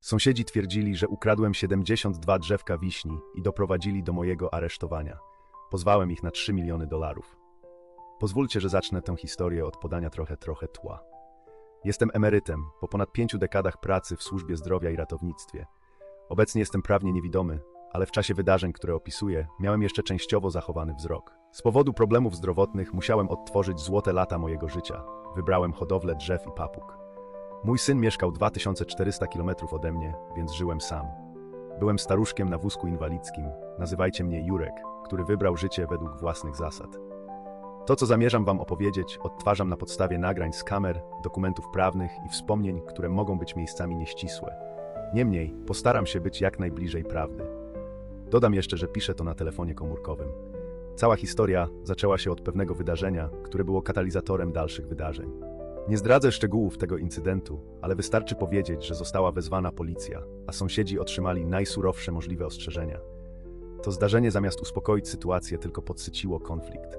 Sąsiedzi twierdzili, że ukradłem 72 drzewka wiśni i doprowadzili do mojego aresztowania. Pozwałem ich na 3 miliony dolarów. Pozwólcie, że zacznę tę historię od podania trochę, trochę tła. Jestem emerytem po ponad pięciu dekadach pracy w służbie zdrowia i ratownictwie. Obecnie jestem prawnie niewidomy, ale w czasie wydarzeń, które opisuję, miałem jeszcze częściowo zachowany wzrok. Z powodu problemów zdrowotnych musiałem odtworzyć złote lata mojego życia. Wybrałem hodowlę drzew i papug. Mój syn mieszkał 2400 km ode mnie, więc żyłem sam. Byłem staruszkiem na wózku inwalidzkim, nazywajcie mnie Jurek, który wybrał życie według własnych zasad. To, co zamierzam Wam opowiedzieć, odtwarzam na podstawie nagrań z kamer, dokumentów prawnych i wspomnień, które mogą być miejscami nieścisłe. Niemniej, postaram się być jak najbliżej prawdy. Dodam jeszcze, że piszę to na telefonie komórkowym. Cała historia zaczęła się od pewnego wydarzenia, które było katalizatorem dalszych wydarzeń. Nie zdradzę szczegółów tego incydentu, ale wystarczy powiedzieć, że została wezwana policja, a sąsiedzi otrzymali najsurowsze możliwe ostrzeżenia. To zdarzenie zamiast uspokoić sytuację tylko podsyciło konflikt.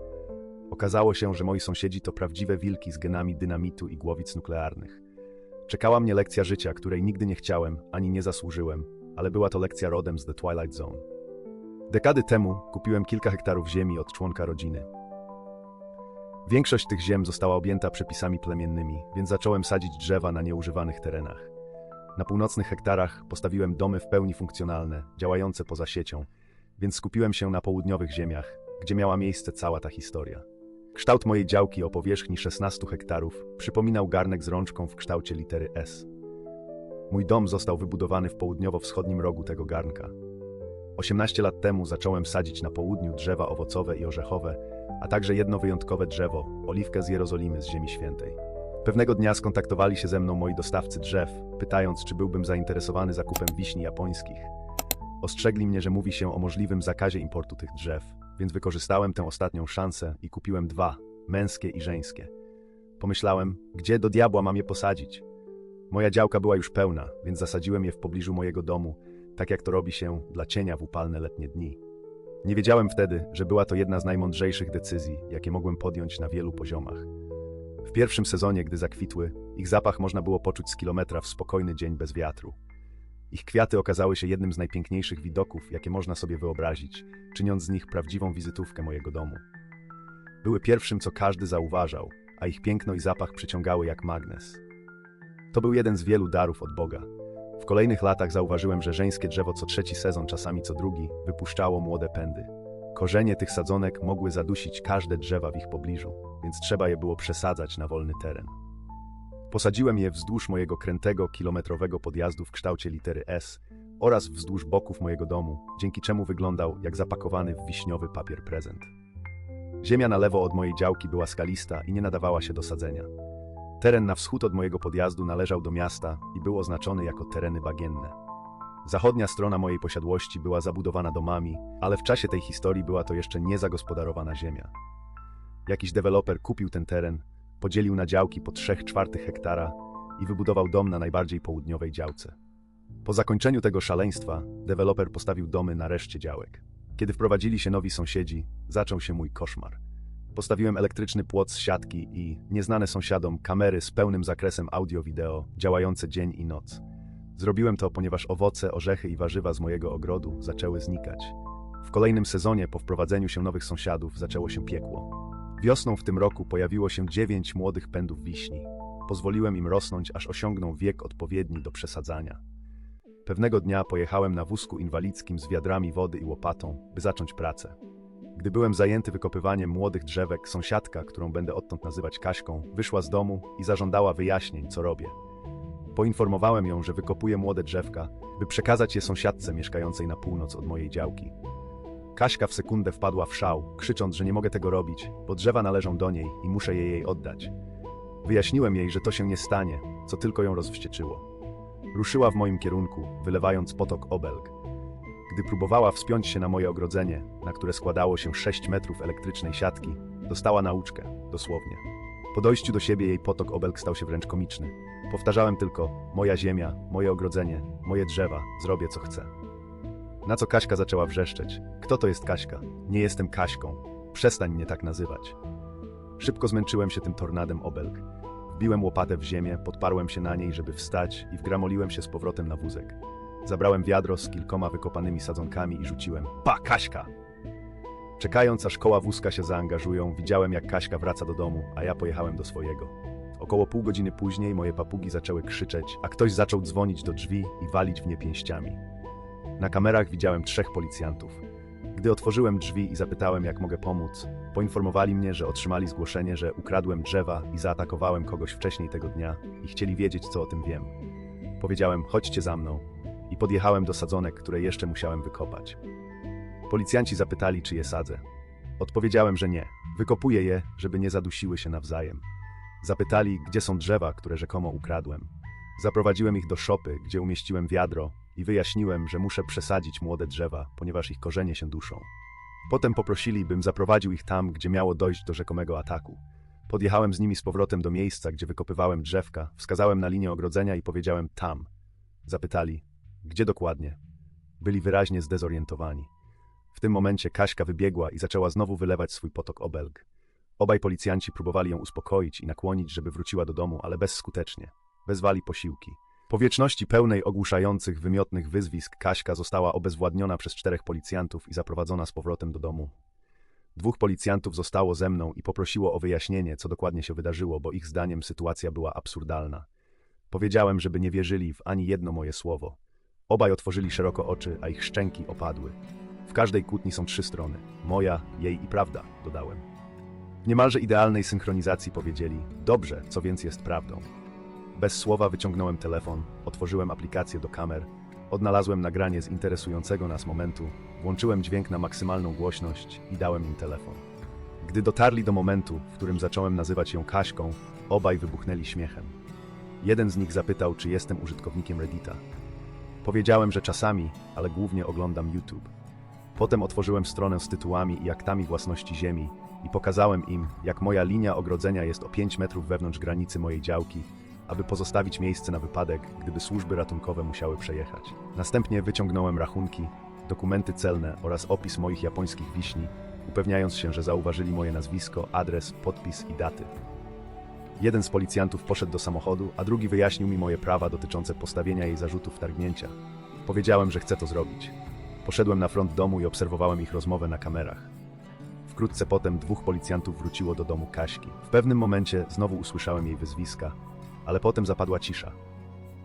Okazało się, że moi sąsiedzi to prawdziwe wilki z genami dynamitu i głowic nuklearnych. Czekała mnie lekcja życia, której nigdy nie chciałem ani nie zasłużyłem, ale była to lekcja rodem z The Twilight Zone. Dekady temu kupiłem kilka hektarów ziemi od członka rodziny. Większość tych ziem została objęta przepisami plemiennymi, więc zacząłem sadzić drzewa na nieużywanych terenach. Na północnych hektarach postawiłem domy w pełni funkcjonalne, działające poza siecią, więc skupiłem się na południowych ziemiach, gdzie miała miejsce cała ta historia. Kształt mojej działki o powierzchni 16 hektarów przypominał garnek z rączką w kształcie litery S. Mój dom został wybudowany w południowo-wschodnim rogu tego garnka. 18 lat temu zacząłem sadzić na południu drzewa owocowe i orzechowe, a także jedno wyjątkowe drzewo, oliwkę z Jerozolimy z Ziemi Świętej. Pewnego dnia skontaktowali się ze mną moi dostawcy drzew, pytając, czy byłbym zainteresowany zakupem wiśni japońskich. Ostrzegli mnie, że mówi się o możliwym zakazie importu tych drzew, więc wykorzystałem tę ostatnią szansę i kupiłem dwa, męskie i żeńskie. Pomyślałem, gdzie do diabła mam je posadzić? Moja działka była już pełna, więc zasadziłem je w pobliżu mojego domu, tak jak to robi się dla cienia w upalne letnie dni. Nie wiedziałem wtedy, że była to jedna z najmądrzejszych decyzji, jakie mogłem podjąć na wielu poziomach. W pierwszym sezonie, gdy zakwitły, ich zapach można było poczuć z kilometra w spokojny dzień bez wiatru. Ich kwiaty okazały się jednym z najpiękniejszych widoków, jakie można sobie wyobrazić, czyniąc z nich prawdziwą wizytówkę mojego domu. Były pierwszym, co każdy zauważał, a ich piękno i zapach przyciągały jak magnes. To był jeden z wielu darów od Boga. W kolejnych latach zauważyłem, że żeńskie drzewo co trzeci sezon, czasami co drugi, wypuszczało młode pędy. Korzenie tych sadzonek mogły zadusić każde drzewa w ich pobliżu, więc trzeba je było przesadzać na wolny teren. Posadziłem je wzdłuż mojego krętego, kilometrowego podjazdu w kształcie litery S oraz wzdłuż boków mojego domu, dzięki czemu wyglądał jak zapakowany w wiśniowy papier prezent. Ziemia na lewo od mojej działki była skalista i nie nadawała się do sadzenia. Teren na wschód od mojego podjazdu należał do miasta i był oznaczony jako tereny bagienne. Zachodnia strona mojej posiadłości była zabudowana domami, ale w czasie tej historii była to jeszcze niezagospodarowana ziemia. Jakiś deweloper kupił ten teren, podzielił na działki po 3 czwartych hektara i wybudował dom na najbardziej południowej działce. Po zakończeniu tego szaleństwa, deweloper postawił domy na reszcie działek. Kiedy wprowadzili się nowi sąsiedzi, zaczął się mój koszmar. Postawiłem elektryczny płot z siatki i, nieznane sąsiadom, kamery z pełnym zakresem audio-wideo, działające dzień i noc. Zrobiłem to, ponieważ owoce, orzechy i warzywa z mojego ogrodu zaczęły znikać. W kolejnym sezonie, po wprowadzeniu się nowych sąsiadów, zaczęło się piekło. Wiosną w tym roku pojawiło się dziewięć młodych pędów wiśni. Pozwoliłem im rosnąć, aż osiągną wiek odpowiedni do przesadzania. Pewnego dnia pojechałem na wózku inwalidzkim z wiadrami wody i łopatą, by zacząć pracę. Gdy byłem zajęty wykopywaniem młodych drzewek, sąsiadka, którą będę odtąd nazywać Kaśką, wyszła z domu i zażądała wyjaśnień, co robię. Poinformowałem ją, że wykopuję młode drzewka, by przekazać je sąsiadce mieszkającej na północ od mojej działki. Kaśka w sekundę wpadła w szał, krzycząc, że nie mogę tego robić, bo drzewa należą do niej i muszę je jej oddać. Wyjaśniłem jej, że to się nie stanie, co tylko ją rozwścieczyło. Ruszyła w moim kierunku, wylewając potok obelg. Gdy próbowała wspiąć się na moje ogrodzenie, na które składało się 6 metrów elektrycznej siatki, dostała nauczkę, dosłownie. Po dojściu do siebie jej potok obelg stał się wręcz komiczny. Powtarzałem tylko: moja ziemia, moje ogrodzenie, moje drzewa, zrobię co chcę. Na co Kaśka zaczęła wrzeszczeć. Kto to jest Kaśka? Nie jestem Kaśką. Przestań mnie tak nazywać. Szybko zmęczyłem się tym tornadem obelg. Wbiłem łopatę w ziemię, podparłem się na niej, żeby wstać i wgramoliłem się z powrotem na wózek. Zabrałem wiadro z kilkoma wykopanymi sadzonkami i rzuciłem. Pa, Kaśka! Czekając, aż koła wózka się zaangażują, widziałem, jak Kaśka wraca do domu, a ja pojechałem do swojego. Około pół godziny później moje papugi zaczęły krzyczeć, a ktoś zaczął dzwonić do drzwi i walić w nie pięściami. Na kamerach widziałem trzech policjantów. Gdy otworzyłem drzwi i zapytałem, jak mogę pomóc, poinformowali mnie, że otrzymali zgłoszenie, że ukradłem drzewa i zaatakowałem kogoś wcześniej tego dnia i chcieli wiedzieć, co o tym wiem. Powiedziałem, chodźcie za mną i podjechałem do sadzonek, które jeszcze musiałem wykopać. Policjanci zapytali, czy je sadzę. Odpowiedziałem, że nie. Wykopuję je, żeby nie zadusiły się nawzajem. Zapytali, gdzie są drzewa, które rzekomo ukradłem. Zaprowadziłem ich do szopy, gdzie umieściłem wiadro i wyjaśniłem, że muszę przesadzić młode drzewa, ponieważ ich korzenie się duszą. Potem poprosili, bym zaprowadził ich tam, gdzie miało dojść do rzekomego ataku. Podjechałem z nimi z powrotem do miejsca, gdzie wykopywałem drzewka, wskazałem na linię ogrodzenia i powiedziałem tam. Zapytali, gdzie dokładnie. Byli wyraźnie zdezorientowani. W tym momencie Kaśka wybiegła i zaczęła znowu wylewać swój potok obelg. Obaj policjanci próbowali ją uspokoić i nakłonić, żeby wróciła do domu, ale bezskutecznie. Wezwali posiłki. Po wieczności pełnej ogłuszających, wymiotnych wyzwisk Kaśka została obezwładniona przez czterech policjantów i zaprowadzona z powrotem do domu. Dwóch policjantów zostało ze mną i poprosiło o wyjaśnienie, co dokładnie się wydarzyło, bo ich zdaniem sytuacja była absurdalna. Powiedziałem, żeby nie wierzyli w ani jedno moje słowo. Obaj otworzyli szeroko oczy, a ich szczęki opadły. W każdej kłótni są trzy strony. Moja, jej i prawda, dodałem. W niemalże idealnej synchronizacji powiedzieli, dobrze, co więc jest prawdą. Bez słowa wyciągnąłem telefon, otworzyłem aplikację do kamer, odnalazłem nagranie z interesującego nas momentu, włączyłem dźwięk na maksymalną głośność i dałem im telefon. Gdy dotarli do momentu, w którym zacząłem nazywać ją Kaśką, obaj wybuchnęli śmiechem. Jeden z nich zapytał, czy jestem użytkownikiem Reddita. Powiedziałem, że czasami, ale głównie oglądam YouTube. Potem otworzyłem stronę z tytułami i aktami własności ziemi i pokazałem im, jak moja linia ogrodzenia jest o 5 metrów wewnątrz granicy mojej działki, aby pozostawić miejsce na wypadek, gdyby służby ratunkowe musiały przejechać. Następnie wyciągnąłem rachunki, dokumenty celne oraz opis moich japońskich wiśni, upewniając się, że zauważyli moje nazwisko, adres, podpis i daty. Jeden z policjantów poszedł do samochodu, a drugi wyjaśnił mi moje prawa dotyczące postawienia jej zarzutów wtargnięcia. Powiedziałem, że chcę to zrobić. Poszedłem na front domu i obserwowałem ich rozmowę na kamerach. Wkrótce potem dwóch policjantów wróciło do domu Kaśki. W pewnym momencie znowu usłyszałem jej wyzwiska, ale potem zapadła cisza.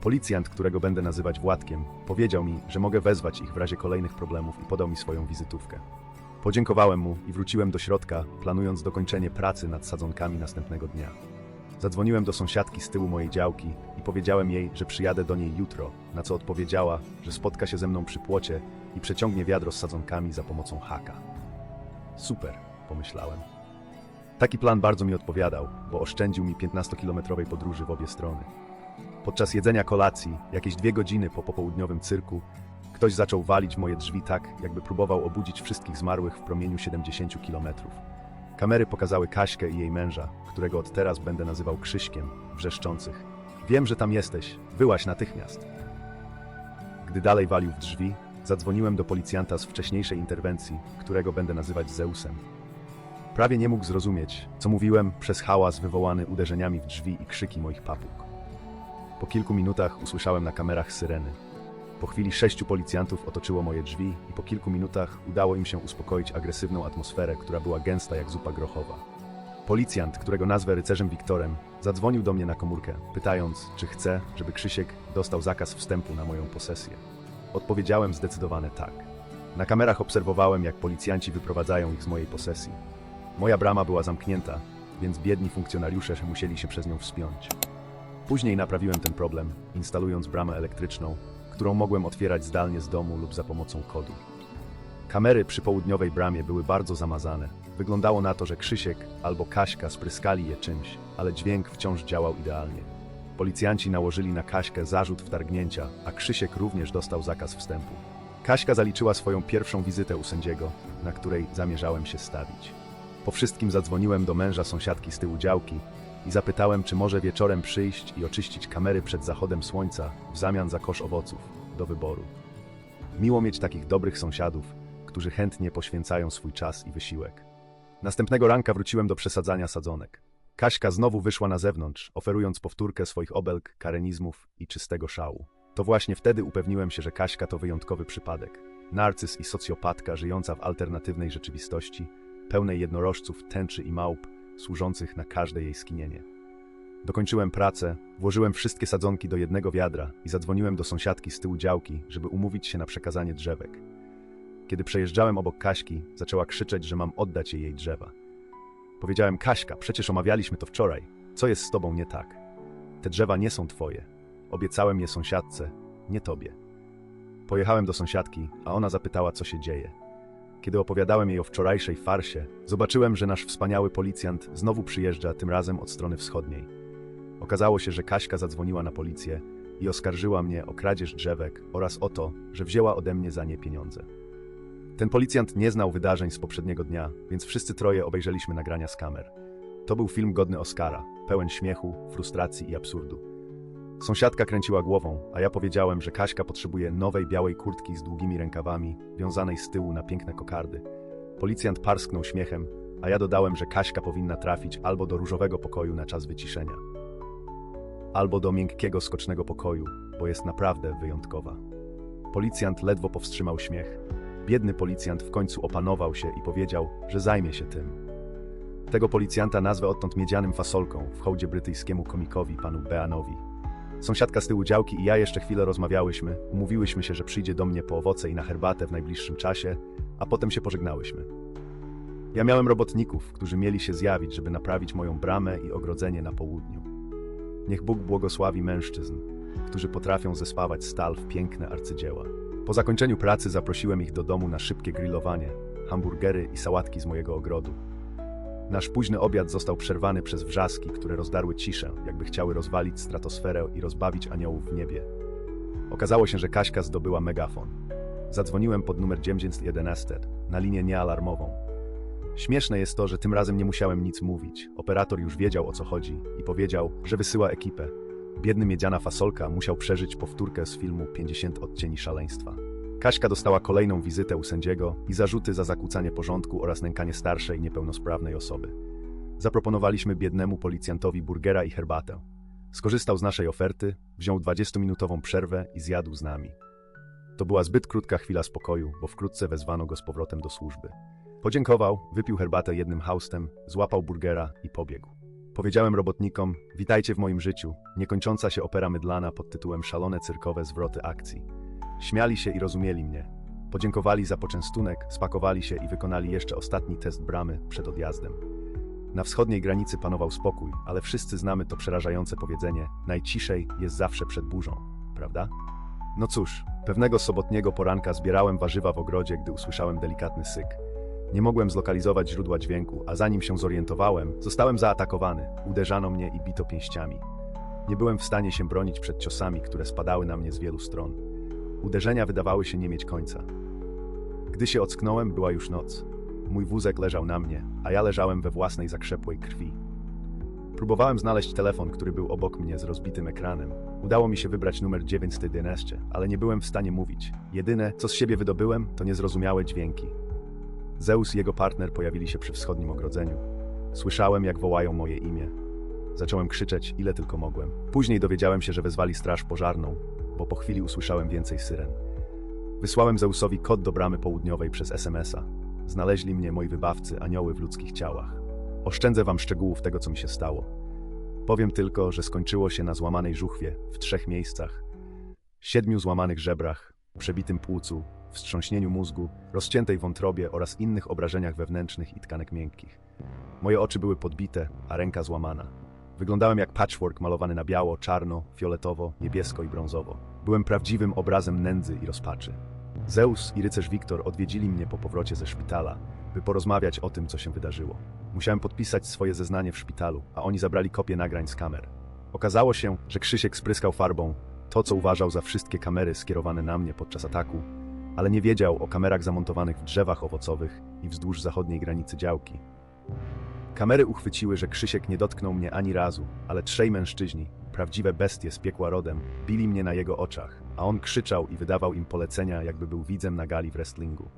Policjant, którego będę nazywać Władkiem, powiedział mi, że mogę wezwać ich w razie kolejnych problemów i podał mi swoją wizytówkę. Podziękowałem mu i wróciłem do środka, planując dokończenie pracy nad sadzonkami następnego dnia. Zadzwoniłem do sąsiadki z tyłu mojej działki i powiedziałem jej, że przyjadę do niej jutro, na co odpowiedziała, że spotka się ze mną przy płocie i przeciągnie wiadro z sadzonkami za pomocą haka. Super, pomyślałem. Taki plan bardzo mi odpowiadał, bo oszczędził mi 15-kilometrowej podróży w obie strony. Podczas jedzenia kolacji, jakieś dwie godziny po popołudniowym cyrku, ktoś zaczął walić moje drzwi tak, jakby próbował obudzić wszystkich zmarłych w promieniu 70 kilometrów. Kamery pokazały Kaśkę i jej męża, którego od teraz będę nazywał Krzyśkiem, wrzeszczących. Wiem, że tam jesteś, wyłaś natychmiast. Gdy dalej walił w drzwi, zadzwoniłem do policjanta z wcześniejszej interwencji, którego będę nazywać Zeusem. Prawie nie mógł zrozumieć, co mówiłem przez hałas wywołany uderzeniami w drzwi i krzyki moich papug. Po kilku minutach usłyszałem na kamerach syreny. Po chwili sześciu policjantów otoczyło moje drzwi i po kilku minutach udało im się uspokoić agresywną atmosferę, która była gęsta jak zupa grochowa. Policjant, którego nazwę rycerzem Wiktorem, zadzwonił do mnie na komórkę, pytając, czy chcę, żeby Krzysiek dostał zakaz wstępu na moją posesję. Odpowiedziałem zdecydowane tak. Na kamerach obserwowałem, jak policjanci wyprowadzają ich z mojej posesji. Moja brama była zamknięta, więc biedni funkcjonariusze musieli się przez nią wspiąć. Później naprawiłem ten problem, instalując bramę elektryczną, którą mogłem otwierać zdalnie z domu lub za pomocą kodu. Kamery przy południowej bramie były bardzo zamazane. Wyglądało na to, że Krzysiek albo Kaśka spryskali je czymś, ale dźwięk wciąż działał idealnie. Policjanci nałożyli na Kaśkę zarzut wtargnięcia, a Krzysiek również dostał zakaz wstępu. Kaśka zaliczyła swoją pierwszą wizytę u sędziego, na której zamierzałem się stawić. Po wszystkim zadzwoniłem do męża sąsiadki z tyłu działki i zapytałem, czy może wieczorem przyjść i oczyścić kamery przed zachodem słońca w zamian za kosz owoców do wyboru. Miło mieć takich dobrych sąsiadów, którzy chętnie poświęcają swój czas i wysiłek. Następnego ranka wróciłem do przesadzania sadzonek. Kaśka znowu wyszła na zewnątrz, oferując powtórkę swoich obelg, karenizmów i czystego szału. To właśnie wtedy upewniłem się, że Kaśka to wyjątkowy przypadek. Narcyz i socjopatka żyjąca w alternatywnej rzeczywistości, pełnej jednorożców, tęczy i małp, służących na każde jej skinienie. Dokończyłem pracę, włożyłem wszystkie sadzonki do jednego wiadra i zadzwoniłem do sąsiadki z tyłu działki, żeby umówić się na przekazanie drzewek. Kiedy przejeżdżałem obok Kaśki, zaczęła krzyczeć, że mam oddać jej jej drzewa. Powiedziałem, Kaśka, przecież omawialiśmy to wczoraj. Co jest z tobą nie tak? Te drzewa nie są twoje. Obiecałem je sąsiadce, nie tobie. Pojechałem do sąsiadki, a ona zapytała, co się dzieje. Kiedy opowiadałem jej o wczorajszej farsie, zobaczyłem, że nasz wspaniały policjant znowu przyjeżdża, tym razem od strony wschodniej. Okazało się, że Kaśka zadzwoniła na policję i oskarżyła mnie o kradzież drzewek oraz o to, że wzięła ode mnie za nie pieniądze. Ten policjant nie znał wydarzeń z poprzedniego dnia, więc wszyscy troje obejrzeliśmy nagrania z kamer. To był film godny Oscara, pełen śmiechu, frustracji i absurdu. Sąsiadka kręciła głową, a ja powiedziałem, że Kaśka potrzebuje nowej białej kurtki z długimi rękawami, wiązanej z tyłu na piękne kokardy. Policjant parsknął śmiechem, a ja dodałem, że Kaśka powinna trafić albo do różowego pokoju na czas wyciszenia, albo do miękkiego skocznego pokoju, bo jest naprawdę wyjątkowa. Policjant ledwo powstrzymał śmiech. Biedny policjant w końcu opanował się i powiedział, że zajmie się tym. Tego policjanta nazwę odtąd miedzianym fasolką w hołdzie brytyjskiemu komikowi panu Beanowi. Sąsiadka z tyłu działki i ja jeszcze chwilę rozmawiałyśmy, umówiłyśmy się, że przyjdzie do mnie po owoce i na herbatę w najbliższym czasie, a potem się pożegnałyśmy. Ja miałem robotników, którzy mieli się zjawić, żeby naprawić moją bramę i ogrodzenie na południu. Niech Bóg błogosławi mężczyzn, którzy potrafią zespawać stal w piękne arcydzieła. Po zakończeniu pracy zaprosiłem ich do domu na szybkie grillowanie, hamburgery i sałatki z mojego ogrodu. Nasz późny obiad został przerwany przez wrzaski, które rozdarły ciszę, jakby chciały rozwalić stratosferę i rozbawić aniołów w niebie. Okazało się, że Kaśka zdobyła megafon. Zadzwoniłem pod numer 911 na linię niealarmową. Śmieszne jest to, że tym razem nie musiałem nic mówić. Operator już wiedział o co chodzi i powiedział, że wysyła ekipę. Biedny miedziana fasolka musiał przeżyć powtórkę z filmu 50 odcieni szaleństwa. Kaśka dostała kolejną wizytę u sędziego i zarzuty za zakłócanie porządku oraz nękanie starszej, niepełnosprawnej osoby. Zaproponowaliśmy biednemu policjantowi burgera i herbatę. Skorzystał z naszej oferty, wziął 20-minutową przerwę i zjadł z nami. To była zbyt krótka chwila spokoju, bo wkrótce wezwano go z powrotem do służby. Podziękował, wypił herbatę jednym haustem, złapał burgera i pobiegł. Powiedziałem robotnikom, witajcie w moim życiu, niekończąca się opera mydlana pod tytułem Szalone cyrkowe zwroty akcji. Śmiali się i rozumieli mnie. Podziękowali za poczęstunek, spakowali się i wykonali jeszcze ostatni test bramy przed odjazdem. Na wschodniej granicy panował spokój, ale wszyscy znamy to przerażające powiedzenie: najciszej jest zawsze przed burzą, prawda? No cóż, pewnego sobotniego poranka zbierałem warzywa w ogrodzie, gdy usłyszałem delikatny syk. Nie mogłem zlokalizować źródła dźwięku, a zanim się zorientowałem, zostałem zaatakowany, uderzano mnie i bito pięściami. Nie byłem w stanie się bronić przed ciosami, które spadały na mnie z wielu stron. Uderzenia wydawały się nie mieć końca. Gdy się ocknąłem, była już noc. Mój wózek leżał na mnie, a ja leżałem we własnej zakrzepłej krwi. Próbowałem znaleźć telefon, który był obok mnie z rozbitym ekranem. Udało mi się wybrać numer 911, ale nie byłem w stanie mówić. Jedyne, co z siebie wydobyłem, to niezrozumiałe dźwięki. Zeus i jego partner pojawili się przy wschodnim ogrodzeniu. Słyszałem, jak wołają moje imię. Zacząłem krzyczeć, ile tylko mogłem. Później dowiedziałem się, że wezwali straż pożarną, bo po chwili usłyszałem więcej syren. Wysłałem Zeusowi kod do bramy południowej przez SMS-a. Znaleźli mnie moi wybawcy, anioły w ludzkich ciałach. Oszczędzę wam szczegółów tego, co mi się stało. Powiem tylko, że skończyło się na złamanej żuchwie w trzech miejscach, siedmiu złamanych żebrach, przebitym płucu, wstrząśnieniu mózgu, rozciętej wątrobie oraz innych obrażeniach wewnętrznych i tkanek miękkich. Moje oczy były podbite, a ręka złamana. Wyglądałem jak patchwork malowany na biało, czarno, fioletowo, niebiesko i brązowo. Byłem prawdziwym obrazem nędzy i rozpaczy. Zeus i rycerz Wiktor odwiedzili mnie po powrocie ze szpitala, by porozmawiać o tym, co się wydarzyło. Musiałem podpisać swoje zeznanie w szpitalu, a oni zabrali kopię nagrań z kamer. Okazało się, że Krzysiek spryskał farbą to, co uważał za wszystkie kamery skierowane na mnie podczas ataku, ale nie wiedział o kamerach zamontowanych w drzewach owocowych i wzdłuż zachodniej granicy działki. Kamery uchwyciły, że Krzysiek nie dotknął mnie ani razu, ale trzej mężczyźni, prawdziwe bestie z piekła rodem, bili mnie na jego oczach, a on krzyczał i wydawał im polecenia, jakby był widzem na gali w wrestlingu.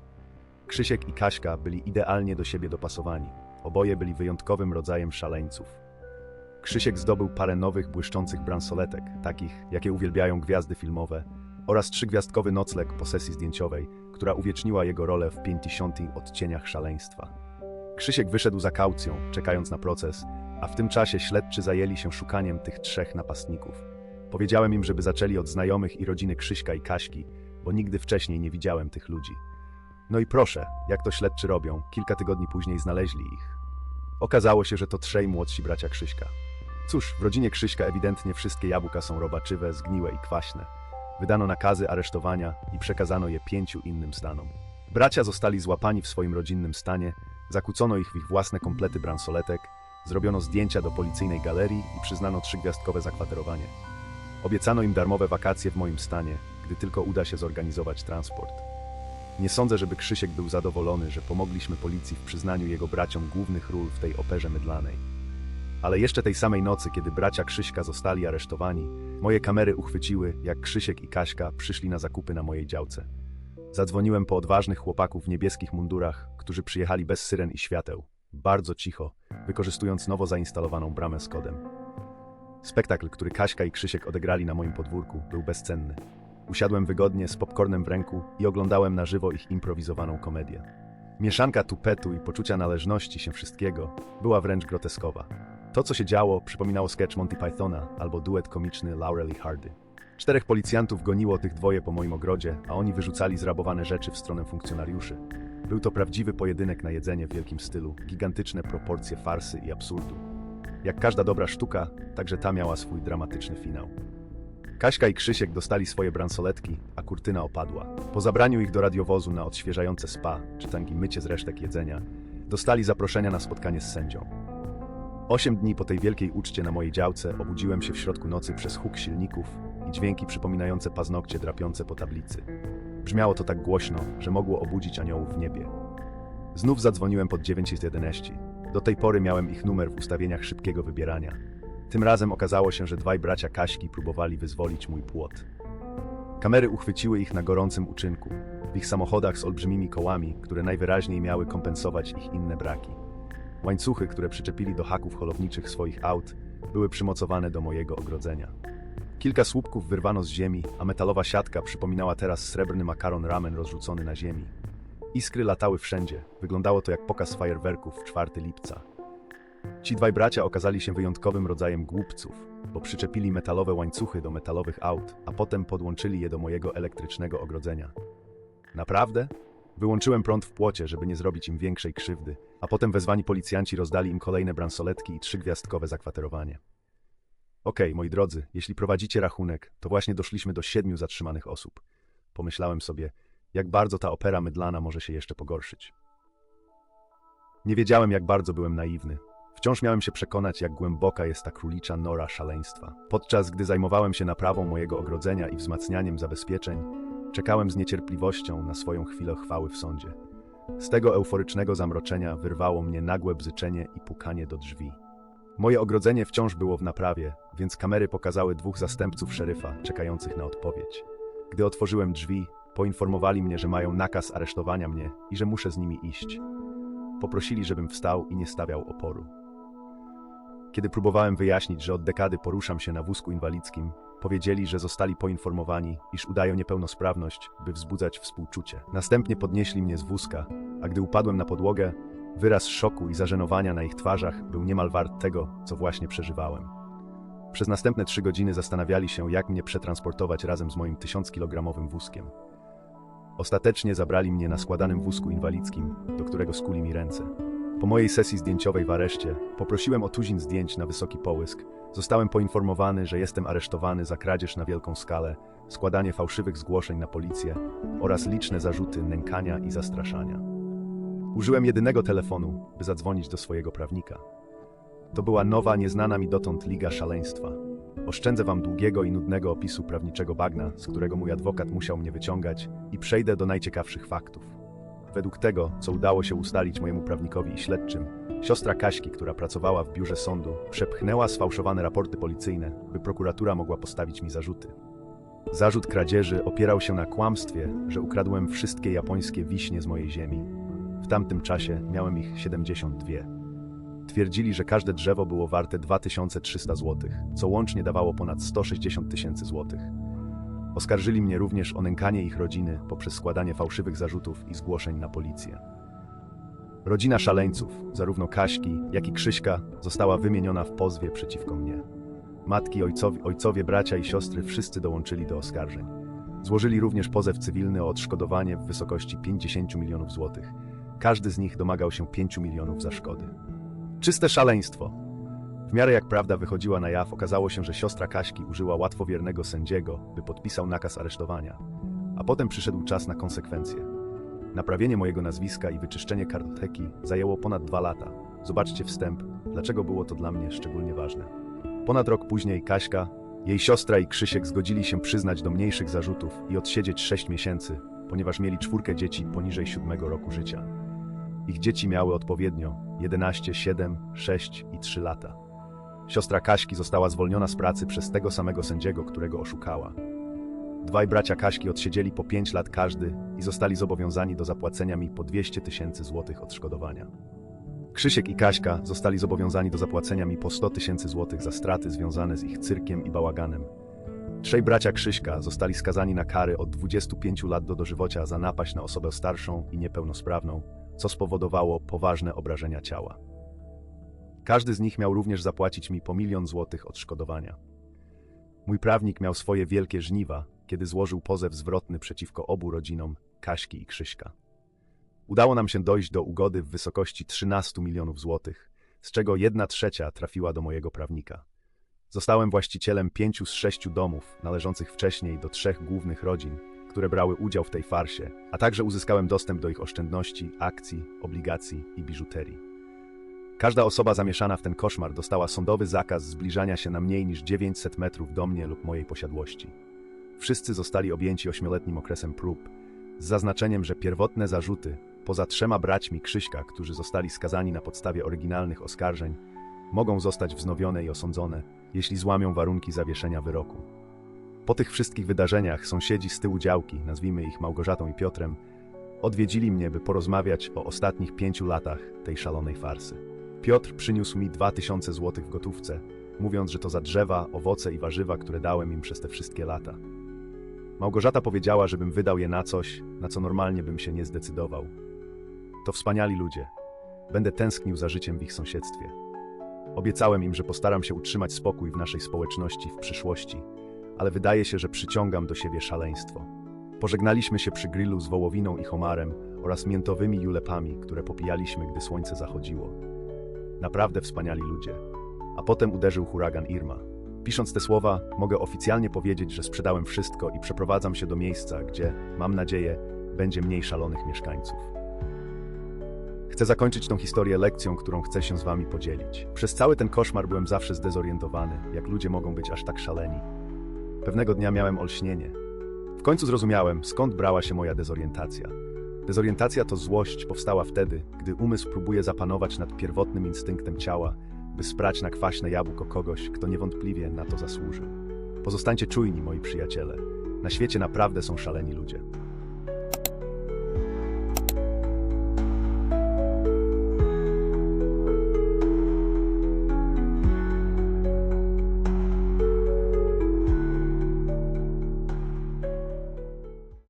Krzysiek i Kaśka byli idealnie do siebie dopasowani. Oboje byli wyjątkowym rodzajem szaleńców. Krzysiek zdobył parę nowych, błyszczących bransoletek, takich, jakie uwielbiają gwiazdy filmowe, oraz trzygwiazdkowy nocleg po sesji zdjęciowej, która uwieczniła jego rolę w 50 odcieniach szaleństwa. Krzysiek wyszedł za kaucją, czekając na proces, a w tym czasie śledczy zajęli się szukaniem tych trzech napastników. Powiedziałem im, żeby zaczęli od znajomych i rodziny Krzyśka i Kaśki, bo nigdy wcześniej nie widziałem tych ludzi. No i proszę, jak to śledczy robią, kilka tygodni później znaleźli ich. Okazało się, że to trzej młodsi bracia Krzyśka. Cóż, w rodzinie Krzyśka ewidentnie wszystkie jabłka są robaczywe, zgniłe i kwaśne. Wydano nakazy aresztowania i przekazano je pięciu innym stanom. Bracia zostali złapani w swoim rodzinnym stanie, zakłócono ich w ich własne komplety bransoletek, zrobiono zdjęcia do policyjnej galerii i przyznano trzygwiazdkowe zakwaterowanie. Obiecano im darmowe wakacje w moim stanie, gdy tylko uda się zorganizować transport. Nie sądzę, żeby Krzysiek był zadowolony, że pomogliśmy policji w przyznaniu jego braciom głównych ról w tej operze mydlanej. Ale jeszcze tej samej nocy, kiedy bracia Krzyśka zostali aresztowani, moje kamery uchwyciły, jak Krzysiek i Kaśka przyszli na zakupy na mojej działce. Zadzwoniłem po odważnych chłopaków w niebieskich mundurach, którzy przyjechali bez syren i świateł, bardzo cicho, wykorzystując nowo zainstalowaną bramę z kodem. Spektakl, który Kaśka i Krzysiek odegrali na moim podwórku, był bezcenny. Usiadłem wygodnie z popcornem w ręku i oglądałem na żywo ich improwizowaną komedię. Mieszanka tupetu i poczucia należności się wszystkiego była wręcz groteskowa. To, co się działo, przypominało sketch Monty Pythona albo duet komiczny Laurel i Hardy. Czterech policjantów goniło tych dwoje po moim ogrodzie, a oni wyrzucali zrabowane rzeczy w stronę funkcjonariuszy. Był to prawdziwy pojedynek na jedzenie w wielkim stylu, gigantyczne proporcje farsy i absurdu. Jak każda dobra sztuka, także ta miała swój dramatyczny finał. Kaśka i Krzysiek dostali swoje bransoletki, a kurtyna opadła. Po zabraniu ich do radiowozu na odświeżające spa, czy tangi mycie z resztek jedzenia, dostali zaproszenia na spotkanie z sędzią. Osiem dni po tej wielkiej uczcie na mojej działce obudziłem się w środku nocy przez huk silników i dźwięki przypominające paznokcie drapiące po tablicy. Brzmiało to tak głośno, że mogło obudzić aniołów w niebie. Znów zadzwoniłem pod 911. Do tej pory miałem ich numer w ustawieniach szybkiego wybierania. Tym razem okazało się, że dwaj bracia Kaśki próbowali wyzwolić mój płot. Kamery uchwyciły ich na gorącym uczynku, w ich samochodach z olbrzymimi kołami, które najwyraźniej miały kompensować ich inne braki. Łańcuchy, które przyczepili do haków holowniczych swoich aut, były przymocowane do mojego ogrodzenia. Kilka słupków wyrwano z ziemi, a metalowa siatka przypominała teraz srebrny makaron ramen rozrzucony na ziemi. Iskry latały wszędzie, wyglądało to jak pokaz fajerwerków w 4 lipca. Ci dwaj bracia okazali się wyjątkowym rodzajem głupców, bo przyczepili metalowe łańcuchy do metalowych aut, a potem podłączyli je do mojego elektrycznego ogrodzenia. Naprawdę? Wyłączyłem prąd w płocie, żeby nie zrobić im większej krzywdy, a potem wezwani policjanci rozdali im kolejne bransoletki i trzygwiazdkowe zakwaterowanie. Okej, moi drodzy, jeśli prowadzicie rachunek, to właśnie doszliśmy do siedmiu zatrzymanych osób. Pomyślałem sobie, jak bardzo ta opera mydlana może się jeszcze pogorszyć. Nie wiedziałem, jak bardzo byłem naiwny. Wciąż miałem się przekonać, jak głęboka jest ta królicza nora szaleństwa. Podczas gdy zajmowałem się naprawą mojego ogrodzenia i wzmacnianiem zabezpieczeń, czekałem z niecierpliwością na swoją chwilę chwały w sądzie. Z tego euforycznego zamroczenia wyrwało mnie nagłe bzyczenie i pukanie do drzwi. Moje ogrodzenie wciąż było w naprawie, więc kamery pokazały dwóch zastępców szeryfa czekających na odpowiedź. Gdy otworzyłem drzwi, poinformowali mnie, że mają nakaz aresztowania mnie i że muszę z nimi iść. Poprosili, żebym wstał i nie stawiał oporu. Kiedy próbowałem wyjaśnić, że od dekady poruszam się na wózku inwalidzkim, powiedzieli, że zostali poinformowani, iż udają niepełnosprawność, by wzbudzać współczucie. Następnie podnieśli mnie z wózka, a gdy upadłem na podłogę, wyraz szoku i zażenowania na ich twarzach był niemal wart tego, co właśnie przeżywałem. Przez następne trzy godziny zastanawiali się, jak mnie przetransportować razem z moim tysiąckilogramowym wózkiem. Ostatecznie zabrali mnie na składanym wózku inwalidzkim, do którego skuli mi ręce. Po mojej sesji zdjęciowej w areszcie poprosiłem o tuzin zdjęć na wysoki połysk. Zostałem poinformowany, że jestem aresztowany za kradzież na wielką skalę, składanie fałszywych zgłoszeń na policję oraz liczne zarzuty nękania i zastraszania. Użyłem jedynego telefonu, by zadzwonić do swojego prawnika. To była nowa, nieznana mi dotąd liga szaleństwa. Oszczędzę wam długiego i nudnego opisu prawniczego bagna, z którego mój adwokat musiał mnie wyciągać, i przejdę do najciekawszych faktów. Według tego, co udało się ustalić mojemu prawnikowi i śledczym, siostra Kaśki, która pracowała w biurze sądu, przepchnęła sfałszowane raporty policyjne, by prokuratura mogła postawić mi zarzuty. Zarzut kradzieży opierał się na kłamstwie, że ukradłem wszystkie japońskie wiśnie z mojej ziemi. W tamtym czasie miałem ich 72. Twierdzili, że każde drzewo było warte 2300 zł, co łącznie dawało ponad 160 tysięcy złotych. Oskarżyli mnie również o nękanie ich rodziny poprzez składanie fałszywych zarzutów i zgłoszeń na policję. Rodzina szaleńców, zarówno Kaśki, jak i Krzyśka, została wymieniona w pozwie przeciwko mnie. Matki, ojcowie, ojcowie, bracia i siostry wszyscy dołączyli do oskarżeń. Złożyli również pozew cywilny o odszkodowanie w wysokości 50 milionów złotych. Każdy z nich domagał się 5 milionów za szkody. Czyste szaleństwo. W miarę jak prawda wychodziła na jaw, okazało się, że siostra Kaśki użyła łatwowiernego sędziego, by podpisał nakaz aresztowania. A potem przyszedł czas na konsekwencje. Naprawienie mojego nazwiska i wyczyszczenie kartoteki zajęło ponad dwa lata. Zobaczcie wstęp, dlaczego było to dla mnie szczególnie ważne. Ponad rok później Kaśka, jej siostra i Krzysiek zgodzili się przyznać do mniejszych zarzutów i odsiedzieć 6 miesięcy, ponieważ mieli czwórkę dzieci poniżej siódmego roku życia. Ich dzieci miały odpowiednio 11, 7, 6 i 3 lata. Siostra Kaśki została zwolniona z pracy przez tego samego sędziego, którego oszukała. Dwaj bracia Kaśki odsiedzieli po 5 lat każdy i zostali zobowiązani do zapłacenia mi po 200 tysięcy złotych odszkodowania. Krzysiek i Kaśka zostali zobowiązani do zapłacenia mi po 100 tysięcy złotych za straty związane z ich cyrkiem i bałaganem. Trzej bracia Krzyśka zostali skazani na kary od 25 lat do dożywocia za napaść na osobę starszą i niepełnosprawną, co spowodowało poważne obrażenia ciała. Każdy z nich miał również zapłacić mi po milion złotych odszkodowania. Mój prawnik miał swoje wielkie żniwa, kiedy złożył pozew zwrotny przeciwko obu rodzinom, Kaśki i Krzyśka. Udało nam się dojść do ugody w wysokości 13 milionów złotych, z czego jedna trzecia trafiła do mojego prawnika. Zostałem właścicielem pięciu z sześciu domów, należących wcześniej do trzech głównych rodzin, które brały udział w tej farsie, a także uzyskałem dostęp do ich oszczędności, akcji, obligacji i biżuterii. Każda osoba zamieszana w ten koszmar dostała sądowy zakaz zbliżania się na mniej niż 900 metrów do mnie lub mojej posiadłości. Wszyscy zostali objęci ośmioletnim okresem prób, z zaznaczeniem, że pierwotne zarzuty, poza trzema braćmi Krzyśka, którzy zostali skazani na podstawie oryginalnych oskarżeń, mogą zostać wznowione i osądzone, jeśli złamią warunki zawieszenia wyroku. Po tych wszystkich wydarzeniach sąsiedzi z tyłu działki, nazwijmy ich Małgorzatą i Piotrem, odwiedzili mnie, by porozmawiać o ostatnich pięciu latach tej szalonej farsy. Piotr przyniósł mi dwa tysiące złotych w gotówce, mówiąc, że to za drzewa, owoce i warzywa, które dałem im przez te wszystkie lata. Małgorzata powiedziała, żebym wydał je na coś, na co normalnie bym się nie zdecydował. To wspaniali ludzie. Będę tęsknił za życiem w ich sąsiedztwie. Obiecałem im, że postaram się utrzymać spokój w naszej społeczności w przyszłości, ale wydaje się, że przyciągam do siebie szaleństwo. Pożegnaliśmy się przy grillu z wołowiną i homarem oraz miętowymi julepami, które popijaliśmy, gdy słońce zachodziło. Naprawdę wspaniali ludzie. A potem uderzył huragan Irma. Pisząc te słowa, mogę oficjalnie powiedzieć, że sprzedałem wszystko i przeprowadzam się do miejsca, gdzie, mam nadzieję, będzie mniej szalonych mieszkańców. Chcę zakończyć tą historię lekcją, którą chcę się z wami podzielić. Przez cały ten koszmar byłem zawsze zdezorientowany, jak ludzie mogą być aż tak szaleni. Pewnego dnia miałem olśnienie. W końcu zrozumiałem, skąd brała się moja dezorientacja. Dezorientacja to złość powstała wtedy, gdy umysł próbuje zapanować nad pierwotnym instynktem ciała, by sprać na kwaśne jabłko kogoś, kto niewątpliwie na to zasłużył. Pozostańcie czujni, moi przyjaciele. Na świecie naprawdę są szaleni ludzie.